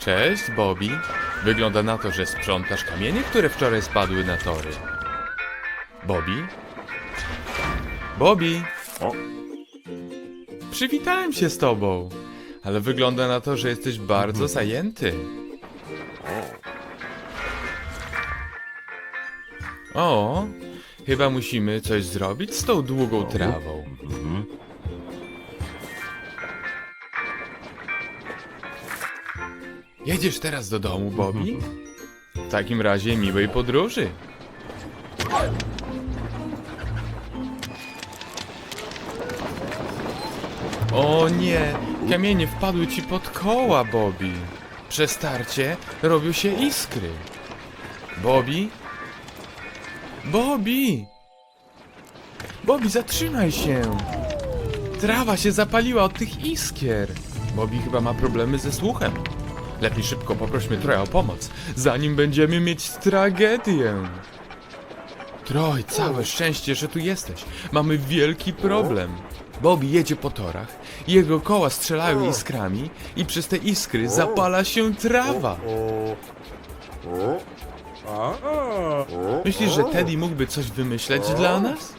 Cześć, Bobby. Wygląda na to, że sprzątasz kamienie, które wczoraj spadły na tory. Bobby? Bobby! O. Przywitałem się z tobą, ale wygląda na to, że jesteś bardzo zajęty. O, chyba musimy coś zrobić z tą długą trawą. Jedziesz teraz do domu, Bobby? W takim razie miłej podróży. O nie, kamienie wpadły ci pod koła, Bobby. Przez starcie robią się iskry. Bobby? Bobby! Bobby, zatrzymaj się! Trawa się zapaliła od tych iskier. Bobby chyba ma problemy ze słuchem. Lepiej szybko poprośmy Troja o pomoc, zanim będziemy mieć tragedię. Troj, całe szczęście, że tu jesteś. Mamy wielki problem. Bobby jedzie po torach, jego koła strzelają iskrami i przez te iskry zapala się trawa. Myślisz, że Teddy mógłby coś wymyśleć dla nas?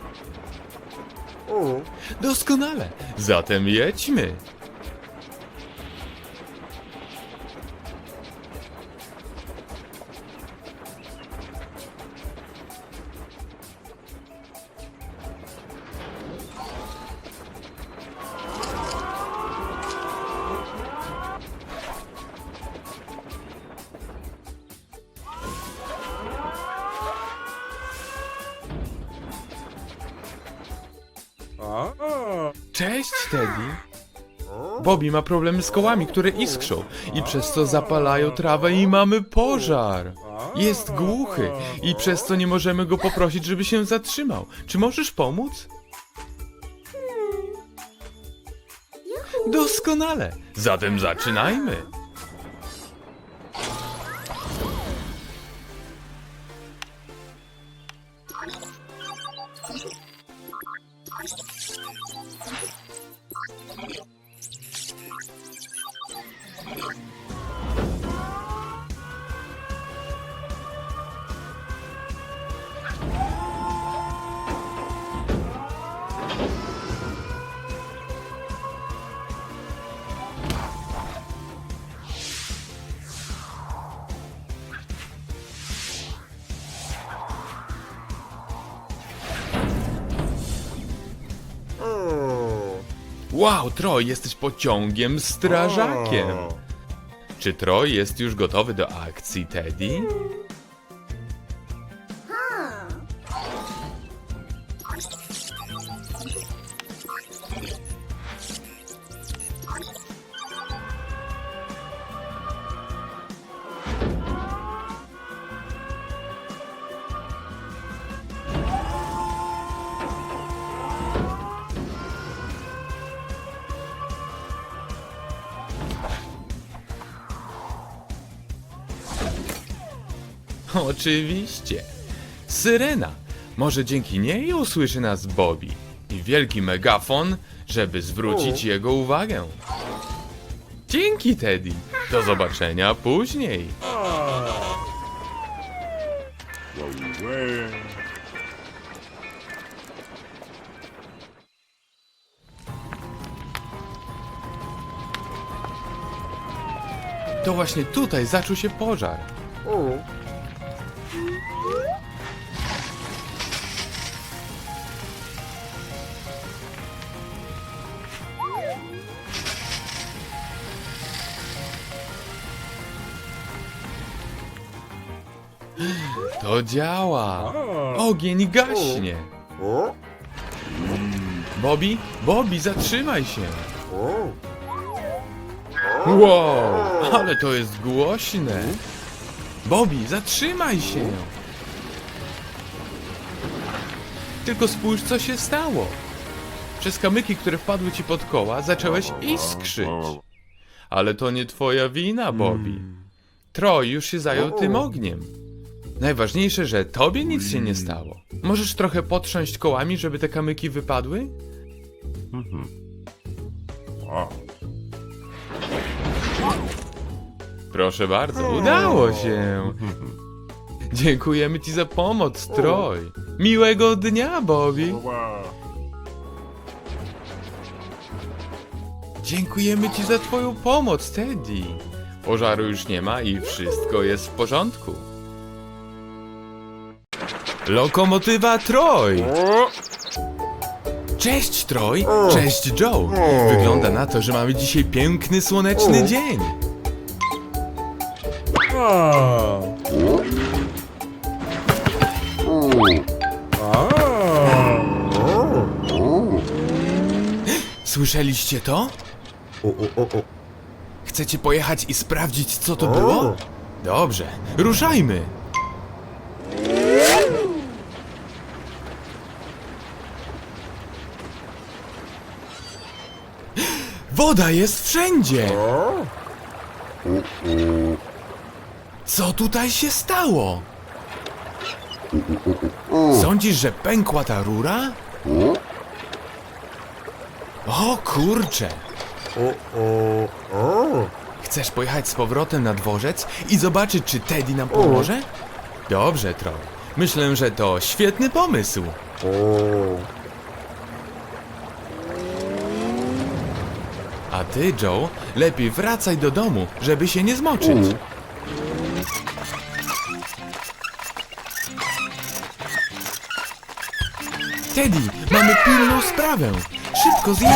Doskonale. Zatem jedźmy. Bobby ma problemy z kołami, które iskrzą i przez to zapalają trawę i mamy pożar. Jest głuchy i przez to nie możemy go poprosić, żeby się zatrzymał. Czy możesz pomóc? Doskonale. Zatem zaczynajmy. Wow, Troj, jesteś pociągiem strażakiem. Czy Troj jest już gotowy do akcji, Teddy? Oczywiście. Syrena. Może dzięki niej usłyszy nas Bobby. I wielki megafon, żeby zwrócić jego uwagę. Dzięki, Teddy. Do zobaczenia później. To właśnie tutaj zaczął się pożar. To działa. Ogień gaśnie. Bobby, Bobby, zatrzymaj się. Wow, ale to jest głośne. Bobby, zatrzymaj się. Tylko spójrz, co się stało. Przez kamyki, które wpadły ci pod koła, zacząłeś iskrzyć. Ale to nie twoja wina, Bobby. Troj już się zajął tym ogniem. Najważniejsze, że tobie nic się nie stało. Możesz trochę potrząść kołami, żeby te kamyki wypadły? Proszę bardzo, udało się. Dziękujemy ci za pomoc, Troj. Miłego dnia, Bobby. Dziękujemy ci za twoją pomoc, Teddy. Pożaru już nie ma i wszystko jest w porządku. Lokomotywa Troj! Cześć Troj! Cześć Joe! Wygląda na to, że mamy dzisiaj piękny, słoneczny dzień. Słyszeliście to? Chcecie pojechać i sprawdzić, co to było? Dobrze, ruszajmy! Woda jest wszędzie! Co tutaj się stało? Sądzisz, że pękła ta rura? O kurcze! Chcesz pojechać z powrotem na dworzec i zobaczyć, czy Teddy nam pomoże? Dobrze, Troll. Myślę, że to świetny pomysł. A ty, Joe, lepiej wracaj do domu, żeby się nie zmoczyć. Teddy, mamy pilną sprawę. Szybko dół.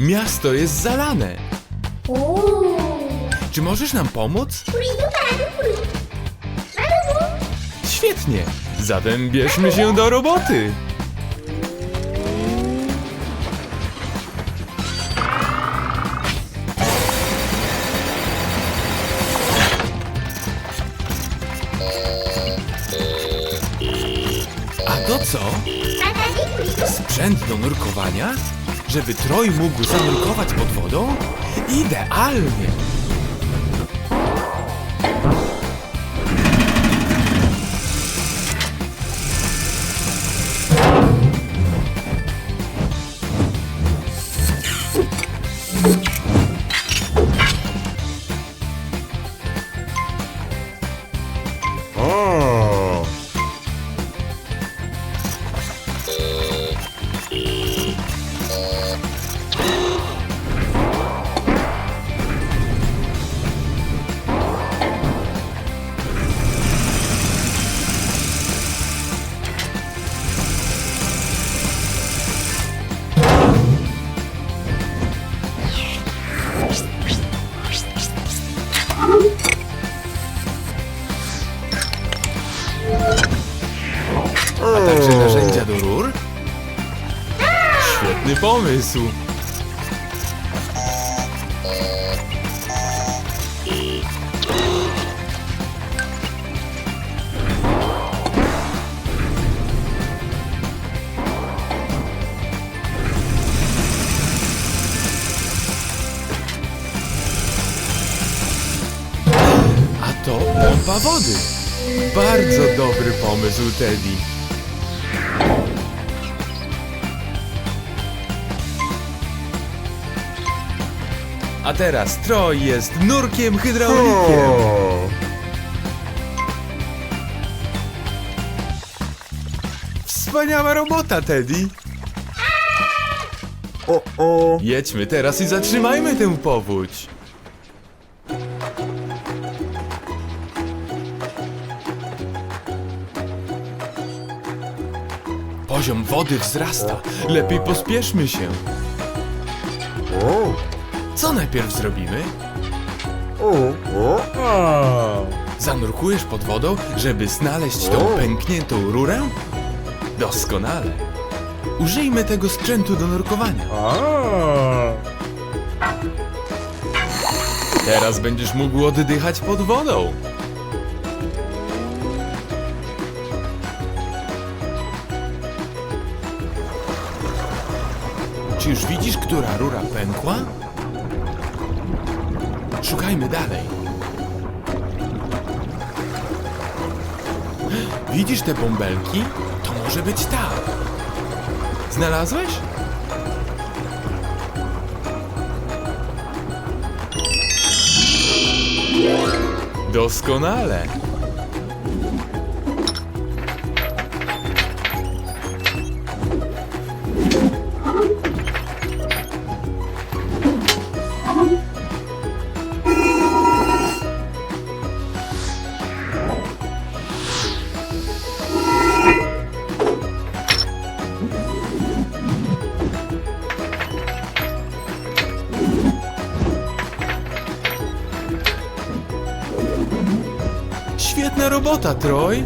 Miasto jest zalane. Czy możesz nam pomóc? Świetnie. Zatem bierzmy się do roboty. A to co? Sprzęt do nurkowania? Żeby Troj mógł zanurkować pod wodą? Idealnie! Pomysł! A to pompa wody. Bardzo dobry pomysł, Teddy. A teraz Troj jest nurkiem hydraulikiem. Wspaniała robota, Teddy. O, o. Jedźmy teraz i zatrzymajmy tę powódź. Poziom wody wzrasta. Lepiej pospieszmy się. O, Co najpierw zrobimy? Zanurkujesz pod wodą, żeby znaleźć tą pękniętą rurę? Doskonale. Użyjmy tego sprzętu do nurkowania. Teraz będziesz mógł oddychać pod wodą. Czy już widzisz, która rura pękła? Szukajmy dalej. Widzisz te bąbelki? To może być ta. Znalazłeś? Doskonale. Robota, Troy.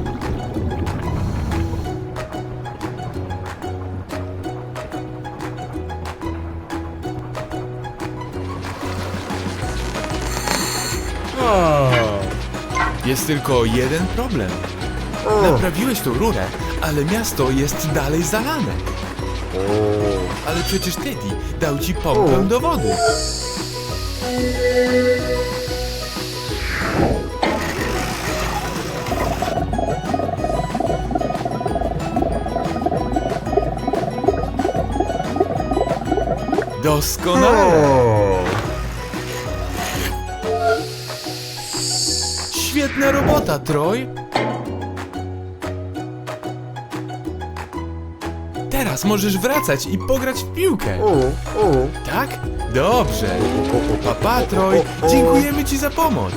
Jest tylko jeden problem. Naprawiłeś tą rurę, ale miasto jest dalej zalane. Ale przecież Teddy dał ci pompę do wody. Doskonale! Świetna robota, Troy! Teraz możesz wracać i pograć w piłkę. Tak? Dobrze. Papa, Troy, dziękujemy ci za pomoc.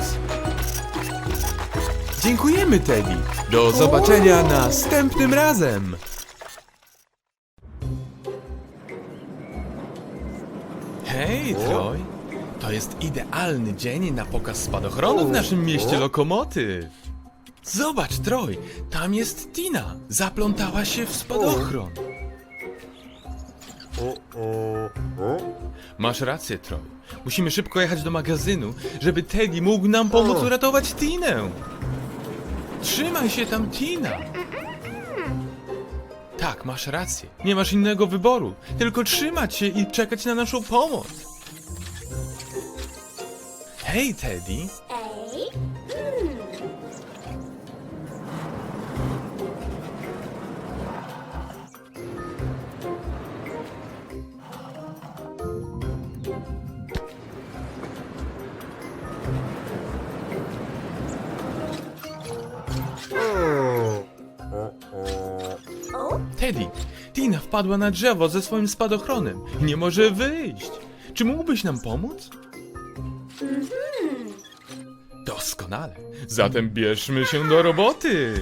Dziękujemy, Teddy. Do zobaczenia następnym razem. Jest idealny dzień na pokaz spadochronu w naszym mieście Lokomotyw. Zobacz, Troy, tam jest Tina. Zaplątała się w spadochron. Masz rację, Troy. Musimy szybko jechać do magazynu, żeby Teddy mógł nam pomóc uratować Tinę. Trzymaj się tam, Tina. Tak, masz rację. Nie masz innego wyboru. Tylko trzymać się i czekać na naszą pomoc. Hej, Teddy. Teddy, Tina wpadła na drzewo ze swoim spadochronem nie może wyjść. Czy mógłbyś nam pomóc? Doskonale. Zatem bierzmy się do roboty.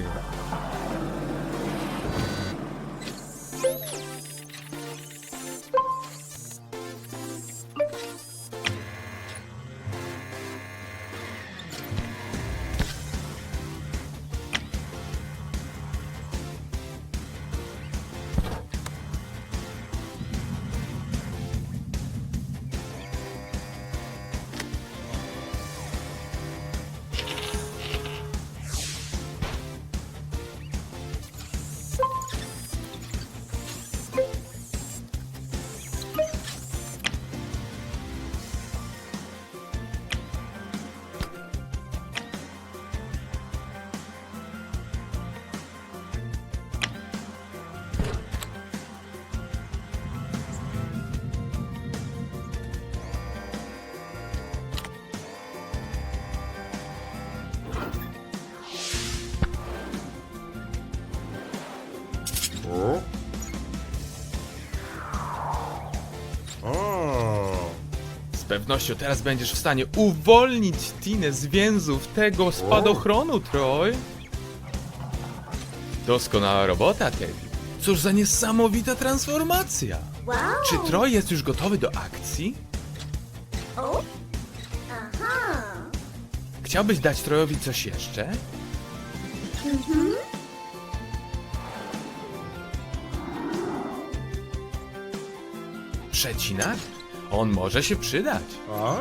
Pewnością teraz będziesz w stanie uwolnić Tinę z więzów tego spadochronu, Troy. Doskonała robota, Teddy. Cóż za niesamowita transformacja. wow. Czy Troy jest już gotowy do akcji? O, aha. Chciałbyś dać Trojowi coś jeszcze? Przecinak? On może się przydać. A.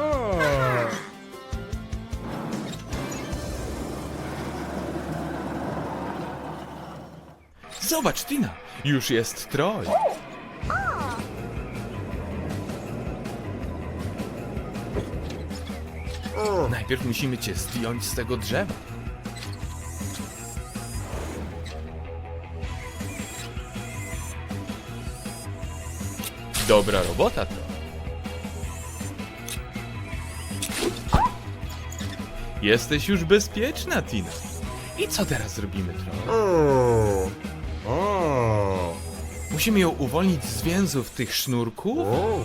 Zobacz, Tina, już jest troll. Najpierw musimy cię zdjąć z tego drzewa. Dobra robota, to. Jesteś już bezpieczna, Tina. I co teraz zrobimy, Troll? O. O. Musimy ją uwolnić z więzów tych sznurków? O.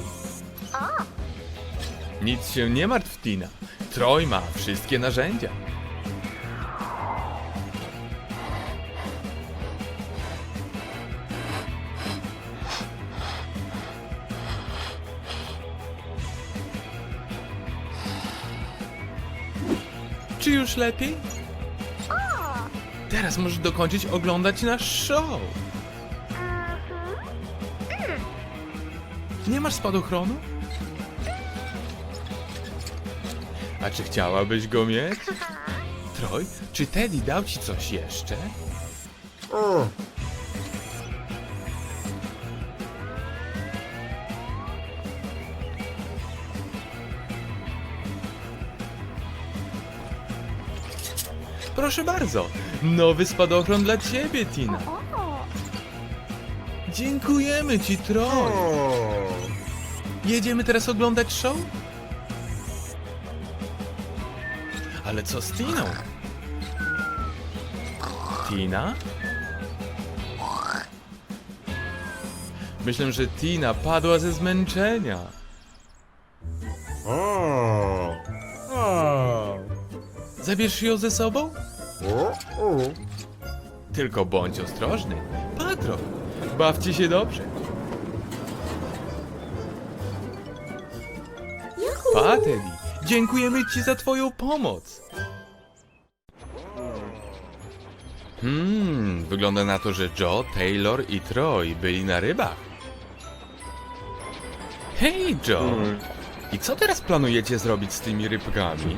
Nic się nie martw, Tina. Troj ma wszystkie narzędzia. Czy już lepiej? Teraz możesz dokończyć oglądać nasz show. Nie masz spadochronu? A czy chciałabyś go mieć? Troj, czy Teddy dał ci coś jeszcze? Proszę bardzo, nowy spadochron dla ciebie, Tina. Dziękujemy ci, Troj. O. Jedziemy teraz oglądać show? Ale co z Tiną? Tina? Myślę, że Tina padła ze zmęczenia. Zabierz ją ze sobą? Tylko bądź ostrożny. Patron, bawcie się dobrze. Pateli, dziękujemy ci za twoją pomoc. Hmm, wygląda na to, że Joe, Taylor i Troy byli na rybach. Hej, Joe! I co teraz planujecie zrobić z tymi rybkami?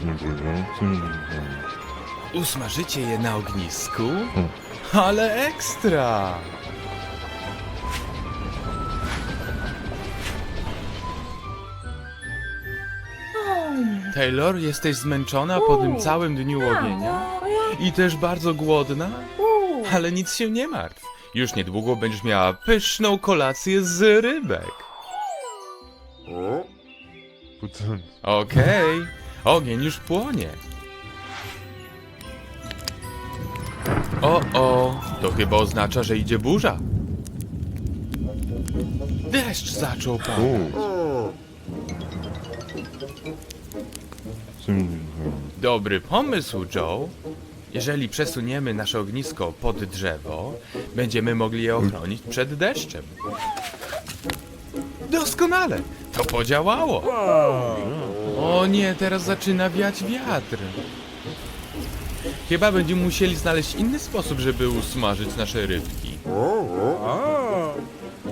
Usmażycie je na ognisku? Ale ekstra! Taylor, jesteś zmęczona po tym całym dniu łowienia? I też bardzo głodna? Ale nic się nie martw. Już niedługo będziesz miała pyszną kolację z rybek. Okej, ogień już płonie. O, o, to chyba oznacza, że idzie burza. Deszcz zaczął padać. Dobry pomysł, Joe. Jeżeli przesuniemy nasze ognisko pod drzewo, będziemy mogli je ochronić przed deszczem. Doskonale! To podziałało! O nie, teraz zaczyna wiać wiatr. Chyba będziemy musieli znaleźć inny sposób, żeby usmażyć nasze rybki.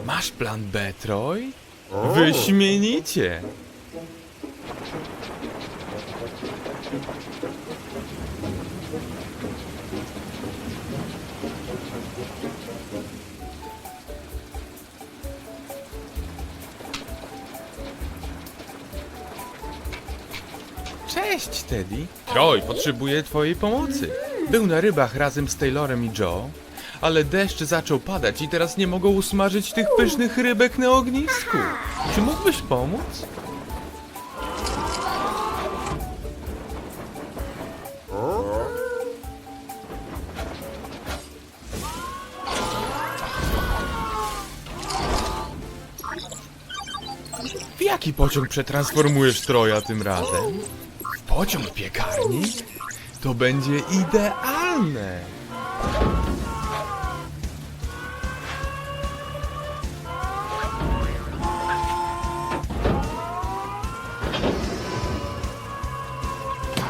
Masz plan B, Troy? Wyśmienicie! Cześć, Teddy. Troy potrzebuje twojej pomocy. Był na rybach razem z Taylorem i Joe, ale deszcz zaczął padać i teraz nie mogą usmażyć tych pysznych rybek na ognisku. Czy mógłbyś pomóc? W jaki pociąg przetransformujesz Troja tym razem? Pociąg piekarnik? To będzie idealne!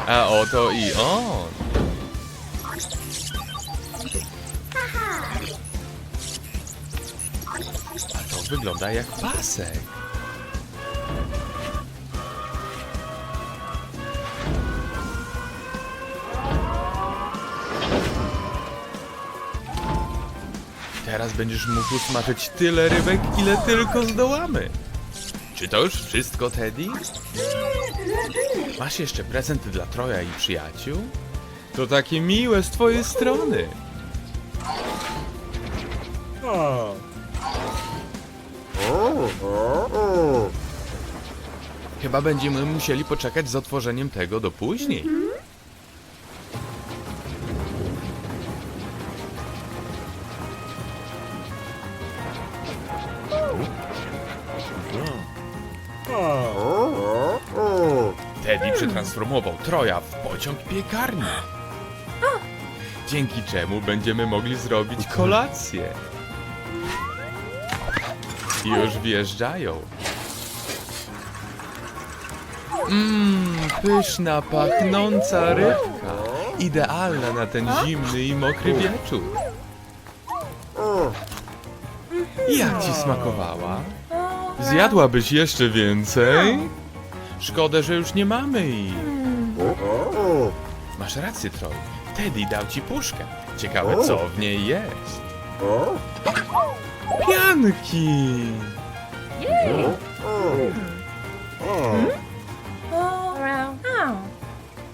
A oto i on! A to wygląda jak pasek. Teraz będziesz mógł usmażyć tyle rybek, ile tylko zdołamy. Czy to już wszystko, Teddy? Masz jeszcze prezent dla Troja i przyjaciół? To takie miłe z twojej strony. Chyba będziemy musieli poczekać z otworzeniem tego do później. Przetransformował Troja w pociąg piekarni. Dzięki czemu będziemy mogli zrobić kolację. Już wjeżdżają. Mmm, pyszna, pachnąca rybka. Idealna na ten zimny i mokry wieczór. Jak ci smakowała? Zjadłabyś jeszcze więcej? Szkoda, że już nie mamy ich. Masz rację, Troy. Teddy dał ci puszkę. Ciekawe, co w niej jest. Pianki!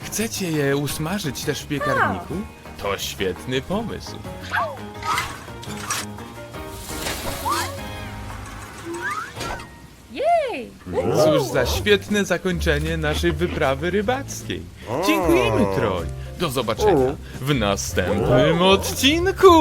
Chcecie je usmażyć też w piekarniku? To świetny pomysł. Jej! Cóż za świetne zakończenie naszej wyprawy rybackiej. Dziękujemy, Troy. Do zobaczenia w następnym odcinku!